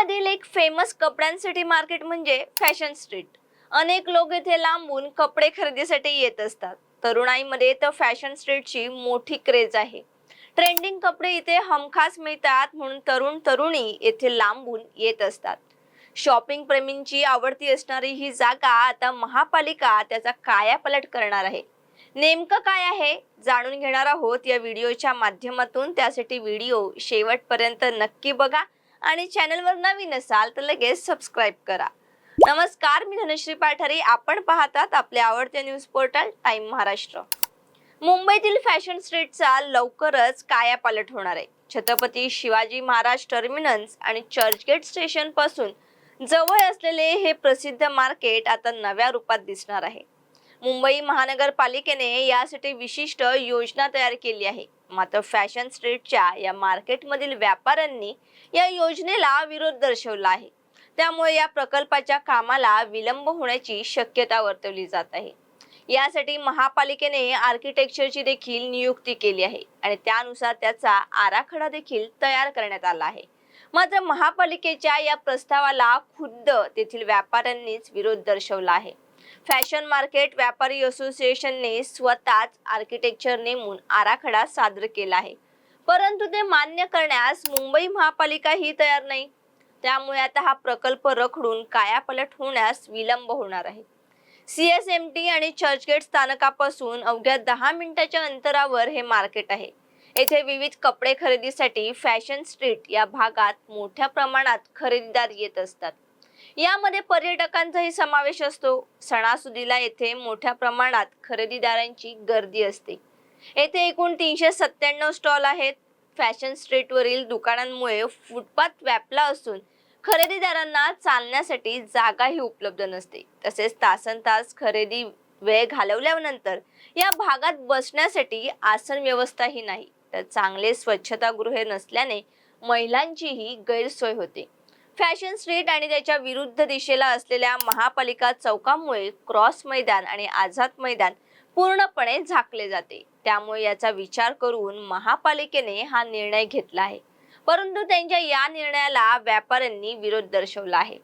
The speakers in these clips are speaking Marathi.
मधील एक फेमस कपड्यांसाठी मार्केट म्हणजे फॅशन स्ट्रीट अनेक लोक इथे लांबून कपडे खरेदीसाठी येत असतात. तरुणाईमध्ये तर फॅशन स्ट्रीटची मोठी क्रेज आहे. ट्रेंडिंग कपडे इथे हमखास मिळतात म्हणून तरुण तरुणी येथे लांबून येत असतात. शॉपिंग प्रेमींची आवडती असणारी ही जागा आता महापालिका त्याचा कायापलट करणार आहे. नेमकं काय आहे? जाणून घेणार आहोत या व्हिडिओच्या माध्यमातून. त्यासाठी व्हिडिओ शेवटपर्यंत नक्की बघा. आणि चॅनलवर नवीन असाल तर लगेच सबस्क्राईब करा. नमस्कार मी धनश्री पाठारे. आपण पाहतात आपले आवडते न्यूज पोर्टल टाइम महाराष्ट्र मुंबईतील फॅशन स्ट्रीटचा लवकरच कायापालट होणार आहे. छत्रपती शिवाजी महाराज टर्मिनस आणि चर्चगेट स्टेशनपासून जवळ असलेले हे प्रसिद्ध मार्केट आता नव्या रूपात दिसणार आहे. मुंबई महानगरपालिकेने यासाठी विशिष्ट योजना तयार केली आहे. मात्र फॅशन स्ट्रीटच्या या मार्केटमधील व्यापाऱ्यांनी या योजनेला विरोध दर्शवला आहे. त्यामुळे या प्रकल्पाच्या कामाला विलंब होण्याची शक्यता वर्तवली जात आहे. यासाठी महापालिकेने आर्किटेक्चरची देखील नियुक्ती केली आहे आणि त्यानुसार त्याचा आराखडा देखील तयार करण्यात आला आहे. मात्र महापालिकेच्या या प्रस्तावाला खुद्द तेथील व्यापाऱ्यांनीच विरोध दर्शवला आहे. फॅशन मार्केट व्यापारी असोसिएशनने स्वतःच आर्किटेक्चर नेमून आराखडा सादर केला आहे. परंतु ते मान्य करण्यास मुंबई महापालिका ही तयार नाही. त्यामुळे आता हा प्रकल्प रखडून कायापलट होण्यास विलंब होणार आहे. सीएसएमटी आणि चर्चगेट स्थानकापासून अवघ्या दहा मिनिटाच्या अंतरावर हे मार्केट आहे. येथे विविध कपडे खरेदीसाठी फॅशन स्ट्रीट या भागात मोठ्या प्रमाणात खरेदीदार येत असतात. यामध्ये पर्यटकांचाही समावेश असतो. सणासुदीला येथे मोठ्या प्रमाणात खरेदीदारांची गर्दी असते. येथे एकूण तीनशे सत्त्याण्णव स्टॉल आहेत. फॅशन स्ट्रीटवरील दुकानांमुळे फुटपाथ व्यापला असून खरेदीदारांना चालण्यासाठी जागाही उपलब्ध नसते. तसेच तासन तास खरेदी वेळ घालवल्यानंतर या भागात बसण्यासाठी आसन व्यवस्थाही नाही. तर चांगले स्वच्छतागृहे नसल्याने महिलांचीही गैरसोय होते. फॅशन स्ट्रीट आणि त्याच्या विरुद्ध दिशेला असलेल्या महापालिका चौकामुळे क्रॉस मैदान आणि आझाद मैदान पूर्णपणे झाकले जाते. त्यामुळे याचा विचार करून महापालिकेने हा निर्णय घेतला आहे. परंतु त्यांच्या या निर्णयाला व्यापाऱ्यांनी विरोध दर्शवला आहे.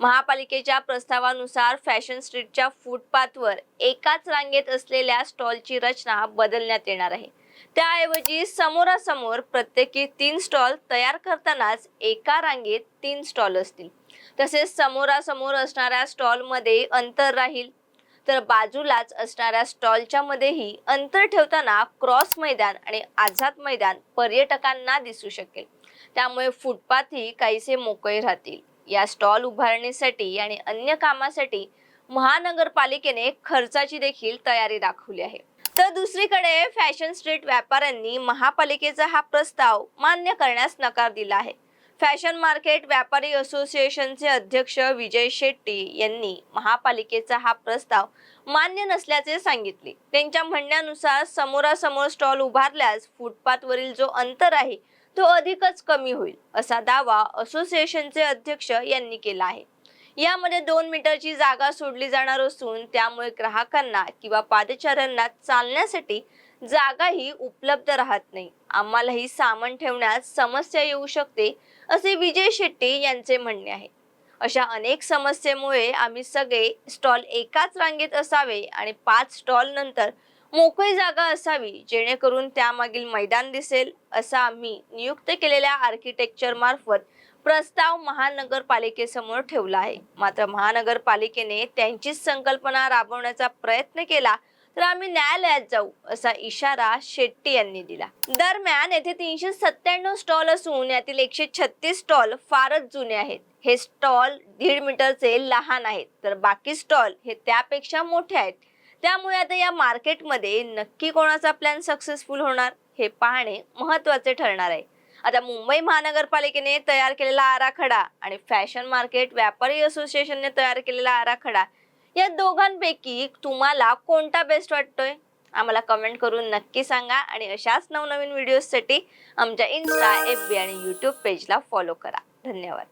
महापालिकेच्या प्रस्तावानुसार फॅशन स्ट्रीटच्या फुटपाथवर एकाच रांगेत असलेल्या स्टॉलची रचना बदलण्यात येणार आहे. त्याऐवजी समोरासमोर प्रत्येकी तीन स्टॉल तयार करतानाच एका रांगेत तीन स्टॉल असतील. तसेच समोरासमोर असणाऱ्या स्टॉलमध्ये अंतर राहील. तर बाजूलाच असणाऱ्या स्टॉलच्या मध्येही अंतर ठेवताना क्रॉस मैदान आणि आझाद मैदान पर्यटकांना दिसू शकेल. त्यामुळे फुटपाथही काहीसे मोकळे राहतील. या स्टॉल उभारणीसाठी आणि अन्य कामासाठी महानगरपालिकेने खर्चाची देखील तयारी दाखवली आहे. तर दुसरीकडे फॅशन स्ट्रीट व्यापाऱ्यांनी महापालिकेचा हा प्रस्ताव मान्य करण्यास नकार दिला आहे. फॅशन मार्केट व्यापारी असोसिएशनचे अध्यक्ष विजय शेट्टी यांनी महापालिकेचा हा प्रस्ताव मान्य नसल्याचे सांगितले. त्यांच्या म्हणण्यानुसार समोरासमोर स्टॉल उभारल्यास फुटपाथवरील जो अंतर आहे तो अधिकच कमी होईल असा दावा असोसिएशनचे अध्यक्ष यांनी केला आहे. यामध्ये दोन मीटरची जागा सोडली जाणार असून त्यामुळे ग्राहकांना किंवा पादचाऱ्यांना चालण्यासाठी जागाही उपलब्ध राहत नाही. आम्हालाही सामान ठेवण्यात समस्या येऊ शकते असे विजय शेट्टी यांचे म्हणणे आहे. अशा अनेक समस्येमुळे आम्ही सगळे स्टॉल एकाच रांगेत असावे आणि पाच स्टॉल नंतर मोकळी जागा असावी जेणेकरून त्यामागील मैदान दिसेल असा आम्ही नियुक्त केलेल्या आर्किटेक्चर मार्फत प्रस्ताव महानगरपालिकेसमोर ठेवला आहे. मात्र महानगरपालिकेने त्यांचीच संकल्पना राबवण्याचा प्रयत्न केला तर आम्ही न्यायालयात जाऊ असा इशारा शेट्टी यांनी दिला. दरम्यान येथे तीनशे सत्त्याण्णव स्टॉल असून यातील एकशे छत्तीस स्टॉल फारच जुने आहेत. हे स्टॉल दीड मीटरचे लहान आहेत तर बाकी स्टॉल हे त्यापेक्षा मोठे आहेत. त्यामुळे आता या मार्केटमध्ये नक्की कोणाचा प्लॅन सक्सेसफुल होणार हे पाहणे महत्त्वाचे ठरणार आहे. आता मुंबई महानगरपालिकेने तयार केलेला आराखडा आणि फॅशन मार्केट व्यापारी असोसिएशनने तयार केलेला आराखडा या दोघांपैकी तुम्हाला कोणता बेस्ट वाटतोय? आम्हाला कमेंट करून नक्की सांगा आणि अशाच नवनवीन व्हिडिओजसाठी आमच्या इन्स्टा एफ बी आणि यूट्यूब पेजला फॉलो करा. धन्यवाद.